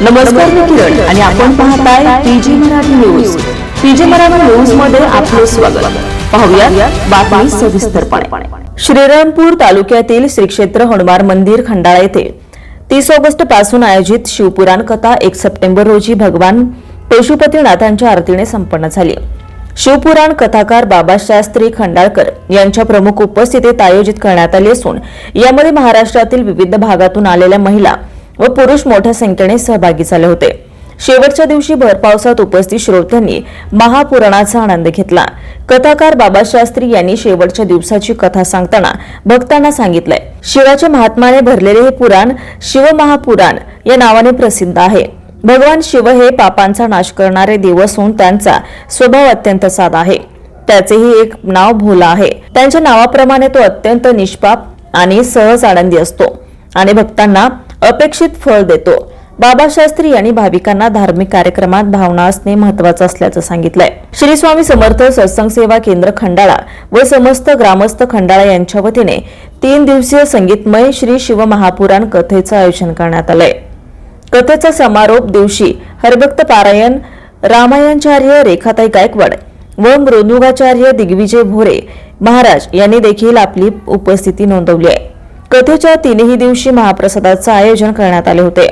नमस्कार मी किरण आणि आपण पाहताय PG Marathi news. PG Marathi न्यूजमध्ये आपले स्वागत. पाहूया बातमी सविस्तरपणे. श्रीरामपूर तालुक्यातील श्री क्षेत्र हनुमान मंदिर खंडाळा येथे तीस ऑगस्टपासून आयोजित शिवपुराण कथा एक सप्टेंबर रोजी भगवान पशुपतीनाथांच्या आरतीने संपन्न झाली. शिवपुराण कथाकार बाबा शास्त्री खंडाळकर यांच्या प्रमुख उपस्थितीत आयोजित करण्यात आली असून यामध्ये महाराष्ट्रातील विविध भागातून आलेल्या महिला व पुरुष मोठ्या संख्येने सहभागी झाले होते. शेवटच्या दिवशी भर पावसात उपस्थित श्रोत्यांनी महापुराणाचा आनंद घेतला. कथाकार बाबा शास्त्री यांनी शेवटच्या दिवसाची कथा सांगताना भक्तांना सांगितलंय शिवाच्या महात्म्याने भरलेले हे पुराण शिवमहापुराण या नावाने प्रसिद्ध आहे. भगवान शिव हे पापांचा नाश करणारे देव असून त्यांचा स्वभाव अत्यंत साधा आहे. त्याचेही एक नाव भोला आहे. त्यांच्या नावाप्रमाणे तो अत्यंत निष्पाप आणि सहज आनंदी असतो. आणि भक्तांना अपेक्षित फळ देतो. बाबाशास्त्री यांनी भाविकांना धार्मिक कार्यक्रमात भावना असणे महत्वाचं असल्याचं सांगितलंय. श्री स्वामी समर्थ सत्संग सेवा केंद्र खंडाळा व समस्त ग्रामस्थ खंडाळा यांच्या वतीने तीन दिवसीय संगीतमय श्री शिव महापुराण कथेचं आयोजन करण्यात आलंय. कथेचा समारोप दिवशी हरभक्त पारायण रामायणाचार्य रेखाताई गायकवाड व मृदुगाचार्य दिग्विजय भोरे महाराज यांनी देखील आपली उपस्थिती नोंदवली आहे. कथेच्या तीनही दिवशी महाप्रसादाचं आयोजन करण्यात आले होते.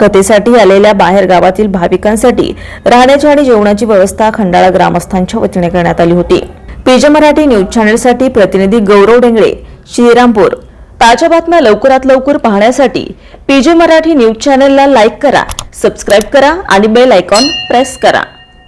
कथेसाठी आलेल्या बाहेर गावातील भाविकांसाठी राहण्याची आणि जेवणाची व्यवस्था खंडाळा ग्रामस्थांच्या वतीने करण्यात आली होती. पीजे मराठी न्यूज चॅनेलसाठी प्रतिनिधी गौरव डेंगळे श्रीरामपूर. ताज्या बातम्या लवकरात लवकर पाहण्यासाठी पीजे मराठी न्यूज चॅनेलला लाईक करा सबस्क्राईब करा आणि बेल आयकॉन प्रेस करा.